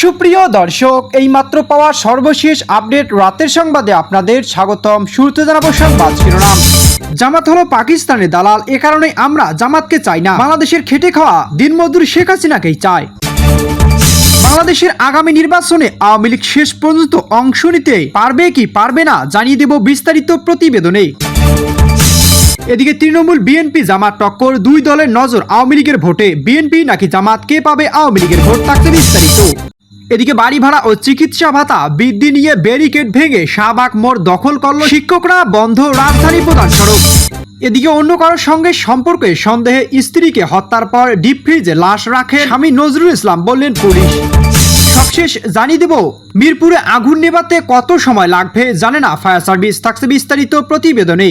সুপ্রিয় দর্শক, এইমাত্র পাওয়া সর্বশেষ আপডেট রাতের সংবাদে আপনাদের স্বাগতম। শুরুতে জানাব সংবাদ শিরোনাম। জামাত হলো পাকিস্তানের দালাল, এ কারণে আমরা জামাতকে চাই না। বাংলাদেশের খেটে খাওয়া দিনমজুর শেখ হাসিনাকেই চায় বাংলাদেশের আগামী নির্বাচনে আওয়ামী লীগ শেষ পর্যন্ত অংশ নিতে পারবে কি পারবে না জানিয়ে দেব বিস্তারিত প্রতিবেদনে। এদিকে তৃণমূল বিএনপি জামাত টক্কর, দুই দলের নজর আওয়ামী লীগের ভোটে। বিএনপি নাকি জামাত, কে পাবে আওয়ামী লীগের ভোট? থাকতে বিস্তারিত। এদিকে বাড়ি ভাড়া ও চিকিৎসা ভাতা বৃদ্ধি নিয়ে ব্যারিকেড ভেঙে শাহবাগ মোড় দখল করল শিক্ষকরা, বন্ধ রাজধানী প্রধান সড়ক। এদিকে অন্য কারোর সঙ্গে সম্পর্কে সন্দেহে স্ত্রীকে হত্যার পর ডিপ ফ্রিজে লাশ রাখে স্বামী নজরুল ইসলাম বললেন পুলিশ। সবশেষ জানিয়ে দেব, মিরপুরে আগুন নেভাতে কত সময় লাগবে জানে না, ফায়ার সার্ভিস থাকছে বিস্তারিত প্রতিবেদনে।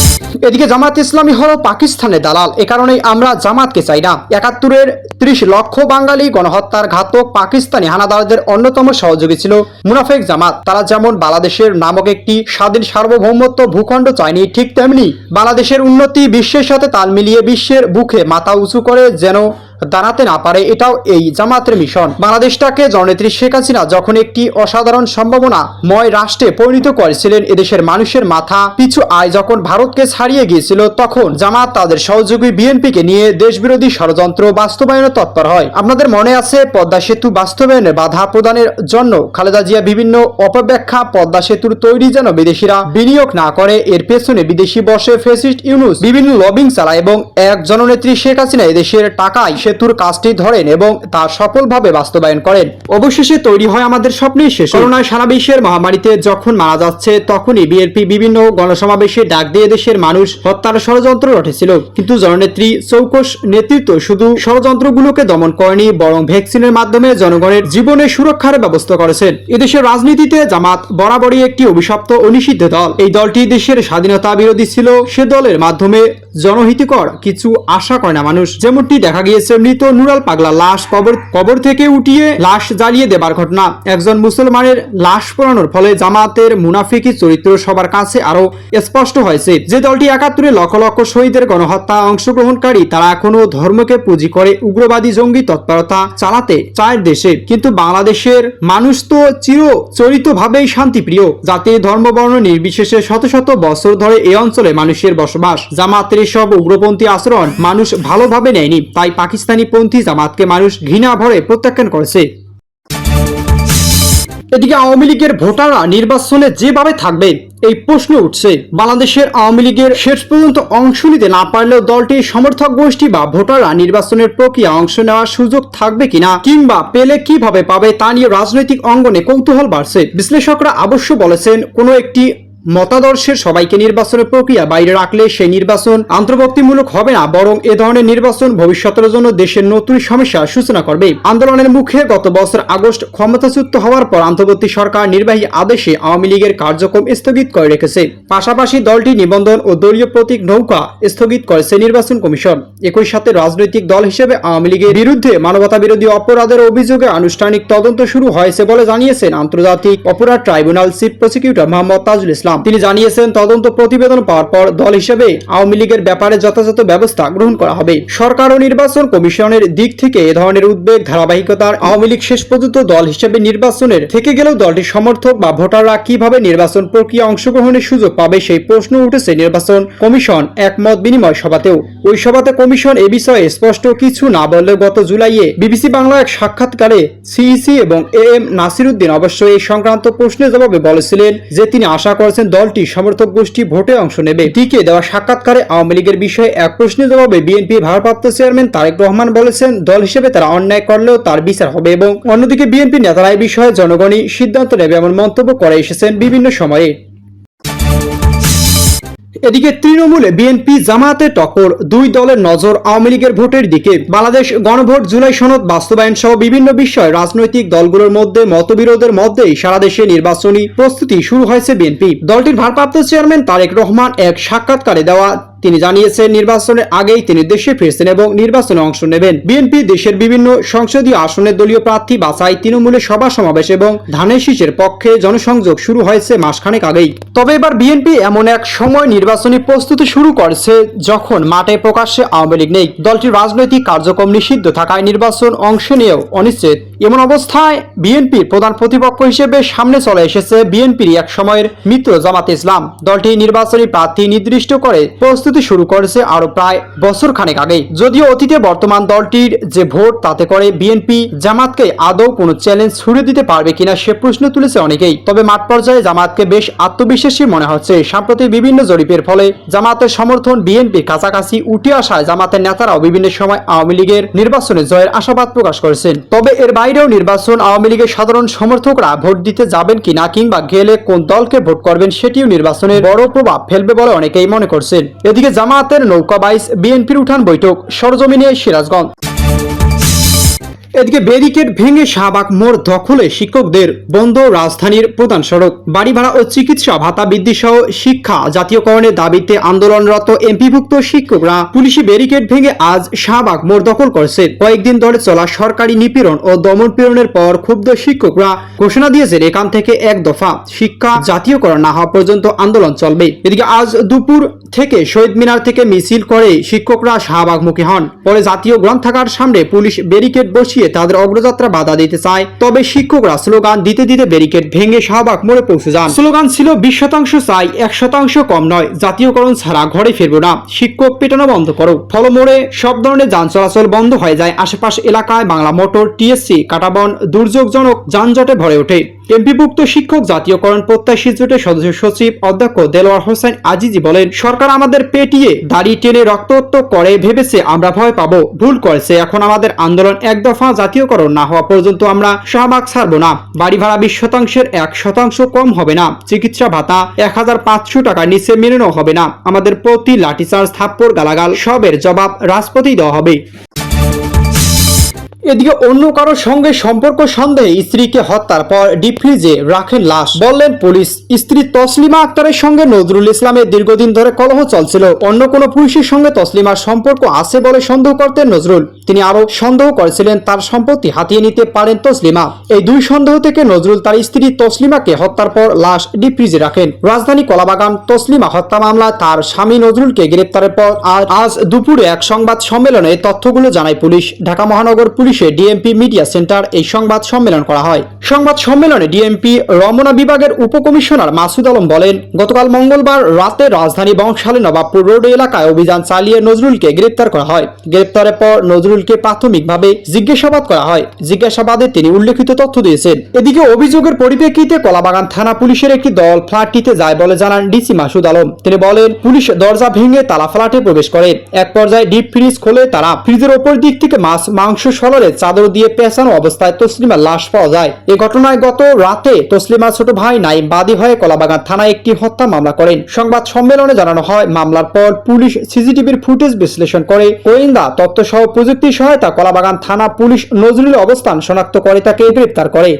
এদিকে জামাত ইসলামী হলো পাকিস্তানের দালাল। এ কারণেই আমরা জামাতকে চাই না। একাত্তরের ত্রিশ লক্ষ বাঙালি গণহত্যার ঘাতক পাকিস্তানি হানাদারদের অন্যতম সহযোগী ছিল মুনাফেক জামাত। তারা যেমন বাংলাদেশের নামক একটি স্বাধীন সার্বভৌমত্ব ভূখণ্ড চায়নি, ঠিক তেমনি বাংলাদেশের উন্নতি বিশ্বের সাথে তাল মিলিয়ে বিশ্বের বুকে মাথা উঁচু করে যেন দাঁড়াতে না পারে, এটাও এই জামাতের মিশন। বাংলাদেশটাকে জননেত্রী শেখ হাসিনা যখন একটি অসাধারণ সম্ভাবনা ময় রাষ্ট্রে পরিণত করেছিলেন, এদেশের মানুষের মাথা পিছু আয় যখন ভারতকে ছাড়িয়ে গিয়েছিল, তখন জামাত তাদের সহযোগী বিএনপিকে নিয়ে দেশবিরোধী ষড়যন্ত্র বাস্তবায়নে তৎপর হয়। আপনাদের মনে আছে, পদ্মা সেতু বাস্তবায়নে বাধা প্রদানের জন্য খালেদা জিয়া বিভিন্ন অপব্যাখ্যা, পদ্মা সেতুর তৈরি যেন বিদেশিরা বিনিয়োগ না করে, এর পেছনে বিদেশি বসে ফেসিস্ট ইউনুস বিভিন্ন লবিং চালায় এবং এক জননেত্রী শেখ হাসিনা এদেশের টাকায় সেতুর কাজটি ধরেন এবং তা সফলভাবে বাস্তবায়ন করেন। অবশেষে তৈরি হয় আমাদের স্বপ্নের শেষ করোনায় সারা বিশ্বের মহামারীতে যখন মারা যাচ্ছে, তখনই বিএনপি বিভিন্ন গণসমাবেশে ডাক দিয়ে দেশের মানুষ হত্যার ষড়যন্ত্র রটেছিল। কিন্তু জননেত্রী চৌকস নেতৃত্ব শুধু ষড়যন্ত্রগুলোকে দমন করেনি, বরং ভ্যাকসিনের মাধ্যমে জনগণের জীবনের সুরক্ষার ব্যবস্থা করেছেন। এদেশের রাজনীতিতে জামাত বরাবরই একটি অভিশপ্ত ও নিষিদ্ধ দল। এই দলটি দেশের স্বাধীনতা বিরোধী ছিল। সে দলের মাধ্যমে জনহিতকর কিছু আশা করে না মানুষ। যেমনটি দেখা গিয়েছে, মৃত নুরাল পাগলা লাশ কবর কবর থেকে উঠিয়ে লাশ জ্বালিয়ে দেবার ঘটনা। একজন মুসলমানের লাশ পোড়ানোর ফলে জামাতের মুনাফিকি চরিত্র সবার কাছে আরও স্পষ্ট হয়েছে। যে দলটি একাত্তরে লক্ষ লক্ষ শহীদের গণহত্যা অংশগ্রহণকারী, তারা এখনও ধর্মকে পুঁজি করে উগ্রবাদী জঙ্গি তৎপরতা চালাতে চায় দেশে। কিন্তু বাংলাদেশের মানুষ তো চির চরিত ভাবেই শান্তিপ্রিয়। জাতি ধর্ম বর্ণ নির্বিশেষে শত শত বছর ধরে এই অঞ্চলে মানুষের বসবাস। জামাতের সব উগ্রপন্থী আচরণ মানুষ ভালোভাবে নেয়নি, তাই পাকিস্তানি পন্থী জামাতকে মানুষ ঘৃণা ভরে প্রত্যাখ্যান করেছে। এদিকে আওয়ামী লীগের ভোটাররা নির্বাচনে যেভাবে থাকবে, এই প্রশ্ন উঠছে। বাংলাদেশের আওয়ামী লীগের শেষ পর্যন্ত অংশ নিতে না পারলেও দলটির সমর্থক গোষ্ঠী বা ভোটাররা নির্বাচনের প্রক্রিয়া অংশ নেওয়ার সুযোগ থাকবে কিনা, কিংবা পেলে কীভাবে পাবে তা নিয়ে রাজনৈতিক অঙ্গনে কৌতূহল বাড়ছে। বিশ্লেষকরা অবশ্য বলেছেন, কোনো একটি মতাদর্শের সবাইকে নির্বাচনের প্রক্রিয়া বাইরে রাখলে সেই নির্বাচন অন্তর্ভুক্তিমূলক হবে না, বরং এ ধরনের নির্বাচন ভবিষ্যতের জন্য দেশের নতুন সমস্যার সূচনা করবে। আন্দোলনের মুখে গত বছর আগস্ট ক্ষমতাচ্যুত হওয়ার পর অন্তর্বর্তী সরকার নির্বাহী আদেশে আওয়ামী লীগের কার্যক্রম স্থগিত করে রেখেছে। পাশাপাশি দলটি নিবন্ধন ও দলীয় প্রতীক নৌকা স্থগিত করেছে নির্বাচন কমিশন। একই সাথে রাজনৈতিক দল হিসেবে আওয়ামী লীগের বিরুদ্ধে মানবতা বিরোধী অপরাধের অভিযোগে আনুষ্ঠানিক তদন্ত শুরু হয়েছে বলে জানিয়েছেন আন্তর্জাতিক অপরাধ tribunal chief prosecutor Mohammad Tajul Islam. তিনি জানিয়েছেন, তদন্ত প্রতিবেদন পাওয়ার পর দল হিসেবে আওয়ামী লীগের ব্যাপারে যথাযথ ব্যবস্থা গ্রহণ করা হবে। সরকার ও নির্বাচন কমিশনের দিক থেকে এ ধরনের উদ্বেগ, ধারাবাহিকতার আওয়ামী লীগ শেষ পর্যন্ত দল হিসেবে নির্বাচনের থেকে গেলেও দলটির সমর্থক বা ভোটাররা কীভাবে নির্বাচন প্রক্রিয়া অংশগ্রহণের সুযোগ পাবে সেই প্রশ্ন উঠেছে নির্বাচন কমিশন একমত বিনিময় সভাতেও। ওই সভাতে কমিশন এ বিষয়ে স্পষ্ট কিছু না বললেও গত জুলাইয়ে বিবিসি বাংলা এক সাক্ষাৎকারে সিইসি এবং এ এম নাসিরুদ্দিন অবশ্য এই সংক্রান্ত প্রশ্নের জবাবে বলেছিলেন যে তিনি আশা করেছেন দলটি সমর্থক গোষ্ঠী ভোটে অংশ নেবে। টিকে দেওয়া সাক্ষাৎকারে আওয়ামী লীগের বিষয়ে এক প্রশ্নের জবাবে বিএনপি ভারপ্রাপ্ত চেয়ারম্যান তারেক রহমান বলেছেন, দল হিসেবে তারা অন্যায় করলেও তার বিচার হবে এবং অন্যদিকে বিএনপি নেতারা এই বিষয়ে জনগণই সিদ্ধান্ত নেবে এমন মন্তব্য করে এসেছেন বিভিন্ন সময়ে। এদিকে তৃণমূলে বিএনপি জামাতে টকর দুই দলের নজর আওয়ামী লীগের ভোটের দিকে। বাংলাদেশ গণভোট জুলাই সনদ বাস্তবায়ন সহ বিভিন্ন বিষয়ে রাজনৈতিক দলগুলোর মধ্যে মতবিরোধের মধ্যেই সারা দেশে নির্বাচনী প্রস্তুতি শুরু হয়েছে বিএনপি। দলটির ভারপ্রাপ্ত চেয়ারম্যান তারেক রহমান এক সাক্ষাৎকারে দেওয়া তিনি জানিয়েছেন, নির্বাচনের আগেই তিনি দেশে ফিরছেন এবং নির্বাচনে অংশ নেবেন। বিএনপি দেশের বিভিন্ন সংসদীয় আসনের দলীয় প্রার্থী বাছাই তৃণমূলের সভা সমাবেশ এবং ধানের শীষের পক্ষে জনসংযোগ শুরু হয়েছে মাসখানেক আগেই। তবে এবার বিএনপি এমন এক সময় নির্বাচনী প্রস্তুতি শুরু করেছে যখন মাঠে প্রকাশ্যে আওয়ামী লীগ নেই। দলটির রাজনৈতিক কার্যক্রম নিষিদ্ধ থাকায় নির্বাচন অংশ নিয়েও অনিশ্চিত। এমন অবস্থায় বিএনপির প্রধান প্রতিপক্ষ হিসেবে সামনে চলে এসেছে বিএনপির এক সময়ের মিত্র জামাত ইসলাম। দলটি নির্বাচনী প্রার্থী নির্দিষ্ট করে প্রস্তুতি শুরু করেছে আরও প্রায় বছর খানেক আগে যদিও অতীতে বর্তমান দলটির যে ভোট তাতে করে বিএনপি জামাতকে আদৌ কোনো চ্যালেঞ্জ ছুড়ে দিতে পারবে কিনা সে প্রশ্ন তুলেছে অনেকেই। তবে মাঠ পর্যায়ে জামাতকে বেশ আত্মবিশ্বাসী মনে হচ্ছে। সাম্প্রতিক বিভিন্ন জরিপের ফলে জামাতের সমর্থন বিএনপির কাছাকাছি উঠে আসায় জামাতের নেতারাও বিভিন্ন সময় আওয়ামী লীগের নির্বাচনে জয়ের আশাবাদ প্রকাশ করেছেন। তবে এর বাইরেও নির্বাচন, আওয়ামী লীগের সাধারণ সমর্থকরা ভোট দিতে যাবেন কিনা কিংবা গেলে কোন দলকে ভোট করবেন সেটিও নির্বাচনের বড় প্রভাব ফেলবে বলে অনেকেই মনে করছেন। এদিকে জামায়াতের নৌকা বাইশ, বিএনপির উঠান বৈঠক, সরজমিনে সিরাজগঞ্জ। এদিকে ব্যারিকেড ভেঙে শাহবাগ মোড় দখলে শিক্ষকদের বন্ধ রাজধানীর প্রধান সড়ক। বাড়ি ভাড়া ও চিকিৎসা ভাতা বৃদ্ধি সহ শিক্ষা জাতীয়করণের দাবিতে আন্দোলনরত এমপিভুক্ত শিক্ষকরা পুলিশি ব্যারিকেড ভেঙে আজ শাহবাগ মোড় দখল করেছে। কয়েকদিন ধরে চলা সরকারি নিপীড়ন ও দমন পীড়নের পর ক্ষুব্ধ শিক্ষকরা ঘোষণা দিয়েছেন এখান থেকে এক দফা শিক্ষা জাতীয়করণ না হওয়া পর্যন্ত আন্দোলন চলবে। এদিকে আজ দুপুর থেকে শহীদ মিনার থেকে মিছিল করে শিক্ষকরা শাহবাগমুখী হন। পরে জাতীয় গ্রন্থাগার সামনে পুলিশ ব্যারিকেড বসিয়ে তাদের অগ্রযাত্রা বাধা দিতে চায়। তবে শিক্ষকরা স্লোগান দিতে দিতে ব্যারিকেড ভেঙে শাহবাগ মোড়ে পৌঁছে যান। স্লোগান ছিল, বিশ শতাংশ চাই, এক শতাংশ কম নয়, জাতীয়করণ ছাড়া ঘরে ফিরবো না, শিক্ষক পেটানো বন্ধ করো। ফল মোড়ে সব ধরনের যান চলাচল বন্ধ হয়ে যায়। আশেপাশ এলাকায় বাংলা মোটর, টিএসসি, কাটাবন, দুর্যোগজনক যানজটে ভরে ওঠে। এমপিভুক্ত শিক্ষক জাতীয়করণ প্রত্যাশী জোটের সদস্য সচিব অধ্যক্ষ দেলোয়ার হোসেন আজিজি বলেন, সরকার আমাদের পেটিয়ে দাড়ি টেনে রক্তত্ব করে ভেবেছে, আমরা ভয় পাবো, ভুল করেছে। এখন আমাদের আন্দোলন এক দফা জাতীয়করণ না হওয়া পর্যন্ত আমরা শাহবাগ ছাড়বো না। বাড়ি ভাড়া বিশ শতাংশের এক শতাংশ কম হবে না। চিকিৎসা ভাতা এক হাজার পাঁচশো টাকার নিচে মেনে হবে না। আমাদের প্রতি লাঠিচার্জ, থাপ্পড়, গালাগাল, সবের জবাব রাজপথেই দেওয়া হবে। এদিকে অন্য কারোর সঙ্গে সম্পর্ক সন্দেহে স্ত্রীকে হত্যার পর ডিপ ফ্রিজে রাখেন লাশ। বললেন, পুলিশ স্ত্রী তসলিমা আক্তারের সঙ্গে নজরুল ইসলামের দীর্ঘদিন ধরে কলহ চলছিল। অন্য কোনো পুরুষের সঙ্গে তসলিমার সম্পর্ক আছে বলে সন্দেহ করতেন নজরুল। তিনি আরও সন্দেহ করেছিলেন, তার সম্পত্তি হাতিয়ে নিতে পারেন তসলিমা। এই দুই সন্দেহ থেকে নজরুল তার স্ত্রী তসলিমাকে হত্যার পর লাশ ডিপ ফ্রিজে রাখেন। রাজধানী কলাবাগান তসলিমা হত্যা মামলায় তার স্বামী নজরুলকে গ্রেপ্তারের পর আজ দুপুরে এক সংবাদ সম্মেলনে তথ্যগুলো জানায় পুলিশ। ঢাকা মহানগর পুলিশে ডিএমপি মিডিয়া সেন্টার এই সংবাদ সম্মেলন করা হয়। সংবাদ সম্মেলনে ডিএমপি রমনা বিভাগের উপকমিশনার মাসুদ আলম বলেন, গতকাল মঙ্গলবার রাতে রাজধানী বংশালী নবাবপুর রোড এলাকায় অভিযান চালিয়ে নজরুলকে গ্রেপ্তার করা হয়। গ্রেপ্তারের পর নজরুলকে প্রাথমিকভাবে জিজ্ঞাসাবাদ করা হয়। জিজ্ঞাসাবাদে তিনি উল্লেখিত তথ্য দিয়েছেন, এদিকে অভিযোগের পরিপ্রেক্ষিতে কলাবাগান থানা পুলিশের একটি দল ফ্ল্যাটটিতে যায় বলে জানান ডিসি মাসুদ আলম। তিনি বলেন, পুলিশ দরজা ভেঙে তালা ফ্ল্যাটে প্রবেশ করে। এক পর্যায়ে ডিপ ফ্রিজ খোলে তারা। ফ্রিজের ওপর দিক থেকে মাছ, মাংস সলরে চাদর দিয়ে পেঁচানো অবস্থায় তসলিমার লাশ পাওয়া যায়। এ ঘটনায় গত রাতে তসলিমার ছোট ভাই নাইম বাদী হয়ে কলাবাগান থানায় একটি হত্যা মামলা করেন। সংবাদ সম্মেলনে জানানো হয়, মামলার পর পুলিশ সিসিটিভির ফুটেজ বিশ্লেষণ করে। গোয়েন্দা তথ্য সহ প্রযুক্তি সহায়তা কলাবাগান থানা পুলিশ নজরুলের অবস্থান শনাক্ত করে, তাকে গ্রেপ্তার করে।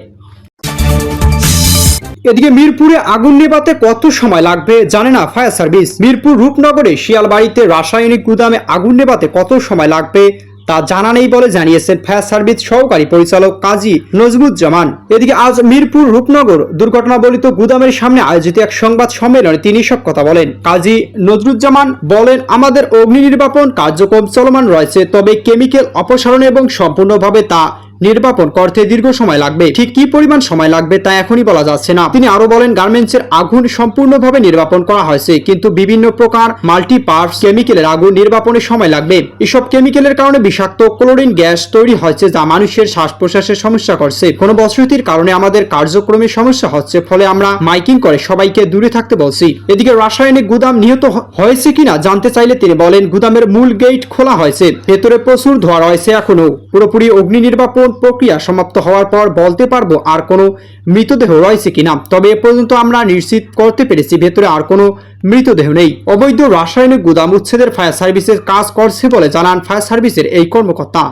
এদিকে মিরপুরে আগুন নেভাতে কত সময় লাগবে জানে না ফায়ার সার্ভিস। মিরপুর রূপনগরে শিয়ালবাড়িতে রাসায়নিক গুদামে আগুন নেভাতে কত সময় লাগবে তা জানা নেই বলে জানিয়েছেন ফায়ার সার্ভিস সহকারী পরিচালক কাজী নজমুজ্জামান এদিকে আজ মিরপুর রূপনগর দুর্ঘটনাবলিত গুদামের সামনে আয়োজিত এক সংবাদ সম্মেলনে তিনি সব কথা বলেন। কাজী নজরুজ্জামান বলেন, আমাদের অগ্নি নির্বাপন কার্যক্রম চলমান রয়েছে, তবে কেমিক্যাল অপসারণ এবং সম্পূর্ণভাবে তা নির্বাপন করতে দীর্ঘ সময় লাগবে। ঠিক কি পরিমাণ সময় লাগবে তা এখনই বলা যাচ্ছে না। তিনি আরও বলেন, গার্মেন্টসের আগুন সম্পূর্ণভাবে নির্বাপন করা হয়েছে, কিন্তু বিভিন্ন প্রকার মাল্টি পার্টস কেমিক্যালের আগুন নির্বাপনের সময় লাগবে। এসব কেমিক্যালের কারণে বিষাক্ত ক্লোরিন গ্যাস তৈরি হচ্ছে যা মানুষের শ্বাস প্রশ্বাসের সমস্যা করছে। কোনো বসতির কারণে আমাদের কার্যক্রমে সমস্যা হচ্ছে, ফলে আমরা মাইকিং করে সবাইকে দূরে থাকতে বলছি। এদিকে রাসায়নিক গুদাম নিহত হয়েছে কিনা জানতে চাইলে তিনি বলেন, গুদামের মূল গেট খোলা হয়েছে, ভেতরে প্রচুর ধোয়া রয়েছে এখনও পুরোপুরি অগ্নি নির্বাপন প্রক্রিয়া সমাপ্ত হওয়ার পর বলতে পারব আর কোনো মৃতদেহ রয়েছে কিনা। তবে এ পর্যন্ত আমরা নিশ্চিত করতে পেরেছি ভেতরে আর কোনো মৃতদেহ নেই। অবৈধ রাসায়নিক গুদাম উচ্ছেদের ফায়ার সার্ভিসের কাজ করছে বলে জানান ফায়ার সার্ভিসের এই কর্মকর্তা।